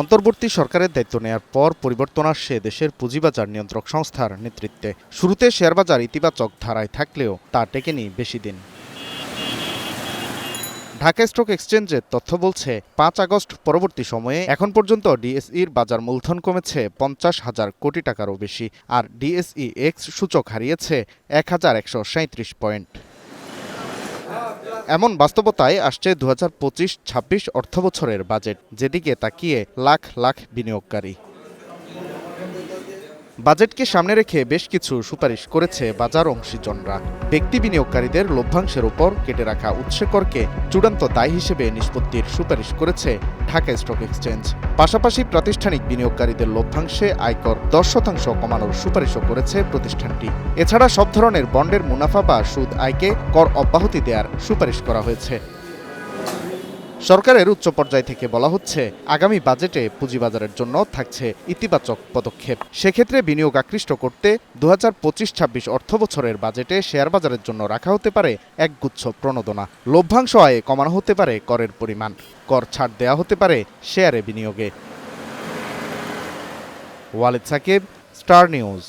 অন্তর্বর্তী সরকারের দায়িত্ব নেয়ার পর পরিবর্তন আসছে দেশের পুঁজিবাজার নিয়ন্ত্রক সংস্থার নেতৃত্বে। শুরুতে শেয়ারবাজার ইতিবাচক ধারায় থাকলেও তা টেকেনি বেশি দিন। ঢাকা স্টক এক্সচেঞ্জের তথ্য বলছে, পাঁচ আগস্ট পরবর্তী সময়ে এখন পর্যন্ত ডিএসইর বাজার মূলধন কমেছে পঞ্চাশ হাজার কোটি টাকারও বেশি, আর ডিএসই এক্স সূচক হারিয়েছে এক হাজার একশো পয়েন্ট। এমন বাস্তবতায় আসছে দু হাজার পঁচিশ ছাব্বিশ অর্থবছরের বাজেট যেদিকে তাকিয়ে লাখ লাখ বিনিয়োগকারী। বাজেটকে সামনে রেখে বেশ কিছু সুপারিশ করেছে বাজার অংশীজনরা। ব্যক্তি বিনিয়োগকারীদের লভ্যাংশের উপর কেটে রাখা উৎসেকরকে চূড়ান্ত দায় হিসেবে নিষ্পত্তির সুপারিশ করেছে ঢাকা স্টক এক্সচেঞ্জ। পাশাপাশি প্রাতিষ্ঠানিক বিনিয়োগকারীদের লভ্যাংশে আয়কর দশ শতাংশ কমানোর সুপারিশও করেছে প্রতিষ্ঠানটি। এছাড়া সব ধরনের বন্ডের মুনাফা বা সুদ আয়কে কর অব্যাহতি দেওয়ার সুপারিশ করা হয়েছে। সরকারের উচ্চ পর্যায় থেকে বলা হচ্ছে, আগামী বাজেটে পুঁজিবাজারের জন্য থাকছে ইতিবাচক পদক্ষেপ। সেক্ষেত্রে বিনিয়োগ আকৃষ্ট করতে দু হাজার পঁচিশ ছাব্বিশ অর্থ বছরের বাজেটে শেয়ার বাজারের জন্য রাখা হতে পারে একগুচ্ছ প্রণোদনা। লভ্যাংশ আয়ে কমানো হতে পারে করের পরিমাণ। কর ছাড় দেওয়া হতে পারে শেয়ারে বিনিয়োগে। Waled Sakib, star news.